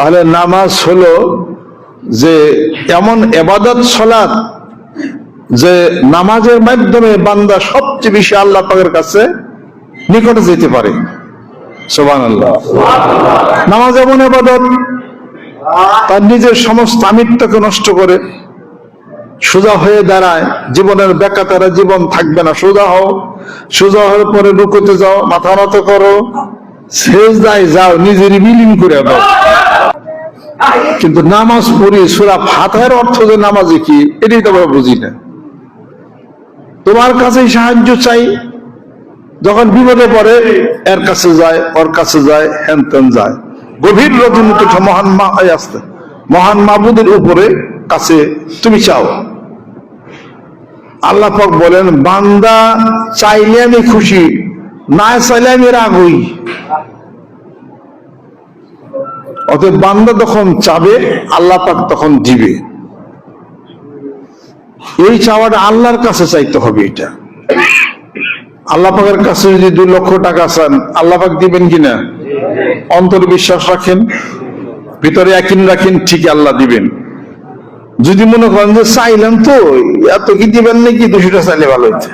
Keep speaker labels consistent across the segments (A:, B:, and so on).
A: তাহলে নামাজ হলো যে এমন এবাদত সলাৎ যে নামাজের মাধ্যমে বান্দা সবচেয়ে বেশি আল্লাহ পাকের কাছে নিকটে যেতে পারে। সোবান আল্লাহ নামাজ এমন এবাদত, তার নিজের সমস্ত আমিত্বকে নষ্ট করে সোজা হয়ে দাঁড়ায়। জীবনের বেকাতারা জীবন থাকবে না। সোজা হও, সোজা হওয়ার পরে রুকুতে যাও, মাথা নত করো। যাও, নিজেরই বিলীন করে দাও। কিন্তু নামাজ পড়ি, সুরা ফাতের অর্থ যে নামাজে কি, এটাই তো আমরা বুঝি না। তোমার কাছে সাহায্য চাই, যখন বিপদে পড়ে, এর কাছে যায়, ওর কাছে যায় হ্যান ত্যান যায়। গভীর রজনীত মহান মা আসতে। মহান মাবুদের উপরে কাছে তুমি চাও। আল্লাহ বলেন, বান্দা চাইলে আমি খুশি বান্দা যখন চাবে, আল্লাহ পাক তখন দিবে। এই চাওয়াটা আল্লাহর কাছে চাইতে হবে এটা। আল্লাহ পাকের কাছে যদি দুই লক্ষ টাকা চান, আল্লাহ পাক দিবেন কিনা? অন্তর বিশ্বাস রাখেন, ভিতরে একিন রাখেন ঠিক আল্লাহ দিবেন। যদি মনে করেন যে চাইলাম তো, এত কি দিবেন নাকি? দুশোটা চাইলে ভালো হইতে।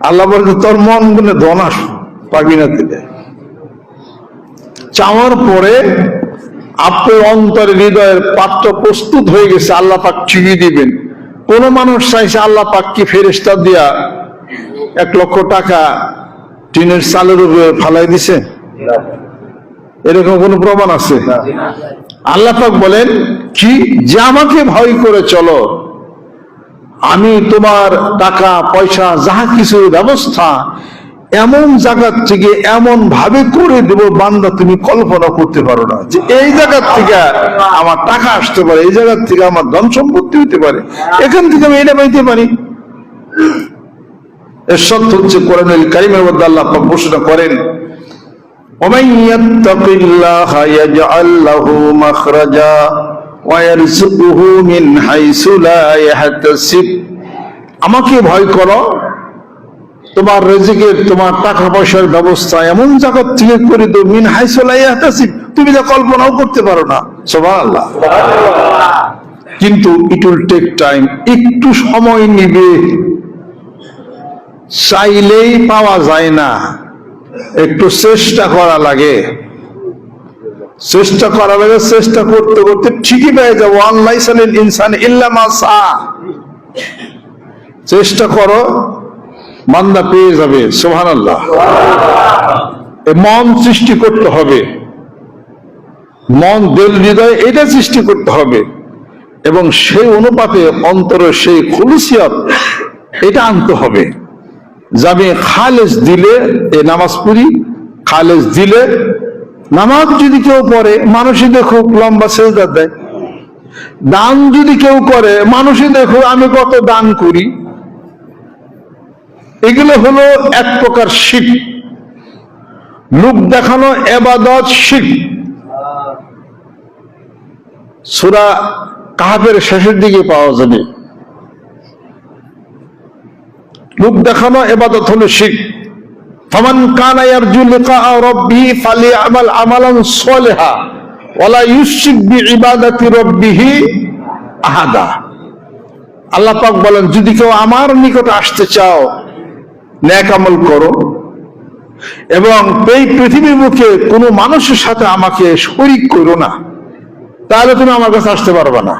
A: আল্লাহ বলতে তোর মন গুনে ধন আস পাবি না দিলে চাওয়ার পরে আপনার অন্তরে হৃদয়ের পাত্র প্রস্তুত হয়ে গেছে আল্লাহ পাক ঠিকই দিবেন। কোন মানুষ চাইছে আল্লাহ পাক কি ফেরেস্তা দিয়া এক লক্ষ টাকা টিনের চালের উপরে ফালাই দিছে? এরকম কোন প্রমাণ আছে? আল্লাহ পাক বলেন কি? যে আমাকে ভয় করে চলো আমি তোমার টাকা, পয়সা, যাহা কিছু ব্যবস্থা এমন জায়গার থেকে এমন ভাবে করে দেব বান্দা তুমি কল্পনা করতে পারো না যে এই জায়গার থেকে আমার টাকা আসতে পারে, এই জায়গার থেকে আমার ধন সম্পত্তি হইতে পারে, এখান থেকে আমি এটা পাইতে পারি। এর সত্য হচ্ছে কোরআনুল কারিমের মধ্যে আল্লাহ ঘোষণা করেন, ওমাইয়াত্তাকিল্লাহ ইয়াজআল লাহু মাখরাজা। আমাকে ভয় করো, তোমার রেজিকের, তোমার টাকা পয়সার ব্যবস্থা এমন জায়গা থেকে করে তো মিন হাইসুলাই তুমি যা কল্পনাও করতে পারো না। সোমান আল্লাহ কিন্তু ইট উইল টেক টাইম একটু সময় নিবে। চাইলেই পাওয়া যায় না। একটু চেষ্টা করা লাগে। চেষ্টা করা লাগে চেষ্টা করতে করতে ঠিকই পেয়ে যাব। আল্লাহ ইনসান চেষ্টা করো, বান্দা পেয়ে যাবে সোহান আল্লাহ মন সৃষ্টি করতে হবে। মন দিল হৃদয় এটা সৃষ্টি করতে হবে। এবং সেই অনুপাতে অন্তরে সেই খুলুসিয়ত এটা আনতে হবে। যাবে খালেজ দিলে, এ নামাজ পড়ি, খালেজ দিলে নামাজ যদি কেউ পড়ে মানুষই দেখুক লম্বা সেজদা দেয়। দান যদি কেউ করে মানুষই দেখুক আমি কত দান করি। এগুলো হলো এক প্রকার শিখ লোক দেখানো এবাদত শিখ সুরা কাহাবের শেষের দিকে পাওয়া যাবে। লোক দেখানো এবাদত হলো শিখ ফামান কানা ইয়ারজু লিকা রাব্বিহি ফালিয়ামাল আমালান সালিহা ওয়ালা ইউশরিক বিইবাদাতি রাব্বিহি আহাদা। আল্লাহ পাক বলেন, যদি কেউ আমার নিকট আসতে চাও, ন্যাক আমল করো এবং এই পৃথিবীর মুখে কোনো মানুষের সাথে আমাকে শরিক করো না, তাহলে তুমি আমার কাছে আসতে পারবে না।